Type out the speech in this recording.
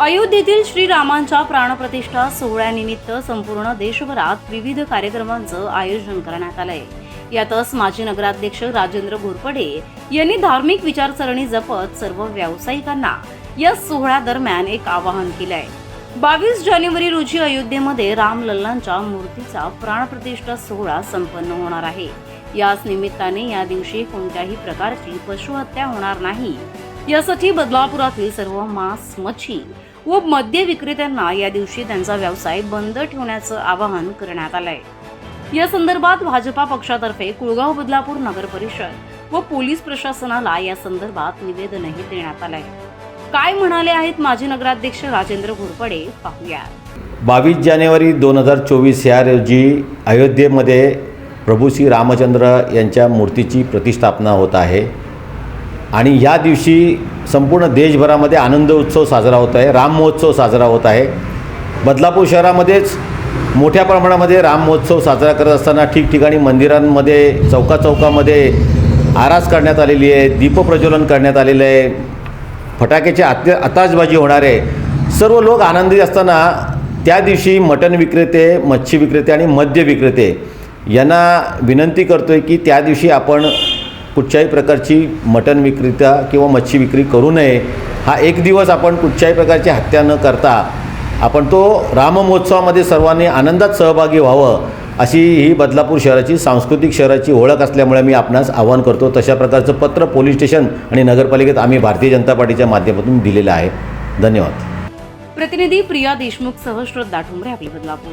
अयोध्येतील श्रीरामांच्या प्राणप्रतिष्ठा सोहळ्यानिमित्त संपूर्ण देशभरात विविध कार्यक्रमांचं आयोजन करण्यात आलंय. यातच माजी नगराध्यक्ष राजेंद्र घोरपडे यांनी धार्मिक विचारसरणी जपत सर्व व्यावसायिकांना या सोहळ्यादरम्यान एक आवाहन केलंय. बावीस जानेवारी रोजी अयोध्येमध्ये रामलल्लांच्या मूर्तीचा प्राणप्रतिष्ठा सोहळा संपन्न होणार आहे. याच निमित्ताने या दिवशी कोणत्याही प्रकारची पशुहत्या होणार नाही. यासाठी बदलापुरातील सर्व मांस मच्छी व मद्य विक्रेत्यांना या दिवशी त्यांचा व्यवसाय बंद ठेवण्याचं आवाहन करण्यात आलंय. या संदर्भात भाजपा पक्षातर्फे कुळगाव बदलापूर नगर परिषद व पोलीस प्रशासनाला या संदर्भात निवेदनही देण्यात आलंय. काय म्हणाले आहेत माजी नगराध्यक्ष राजेंद्र घोरपडे? पाहूया. बावीस जानेवारी दोन हजार चोवीस या रोजी अयोध्येमध्ये प्रभू श्री रामचंद्र यांच्या मूर्तीची प्रतिष्ठापना होत आहे. आणि या दिवशी संपूर्ण देशभरामध्ये आनंद उत्सव साजरा होत आहे. राम महोत्सव साजरा होत आहे. बदलापूर शहरामध्येच मोठ्या प्रमाणामध्ये राम महोत्सव साजरा करत असताना ठिकठिकाणी मंदिरांमध्ये चौका चौकामध्ये आरास करण्यात आलेली आहे दीपप्रज्वलन करण्यात आलेलं आहे. फटाक्याची आत आताशबाजी होणार आहे. सर्व लोक आनंदी असताना त्या दिवशी मटण विक्रेते मच्छी विक्रेते आणि मद्य विक्रेते यांना विनंती करतो आहे की त्या दिवशी आपण कुठच्याही प्रकारची मटण विक्रेता किंवा मच्छी विक्री करू नये हा एक दिवस आपण कुठच्याही प्रकारची हत्या न करता आपण तो राममहोत्सवामध्ये सर्वांनी आनंदात सहभागी व्हावं अशी ही बदलापूर शहराची सांस्कृतिक शहराची ओळख असल्यामुळे मी आपणास आवाहन करतो. तशा प्रकारचं पत्र पोलीस स्टेशन आणि नगरपालिकेत आम्ही भारतीय जनता पार्टीच्या माध्यमातून दिलेलं आहे. धन्यवाद. प्रतिनिधी प्रिया देशमुख सह श्रद्धा ठुमरे आपली बदलापूर.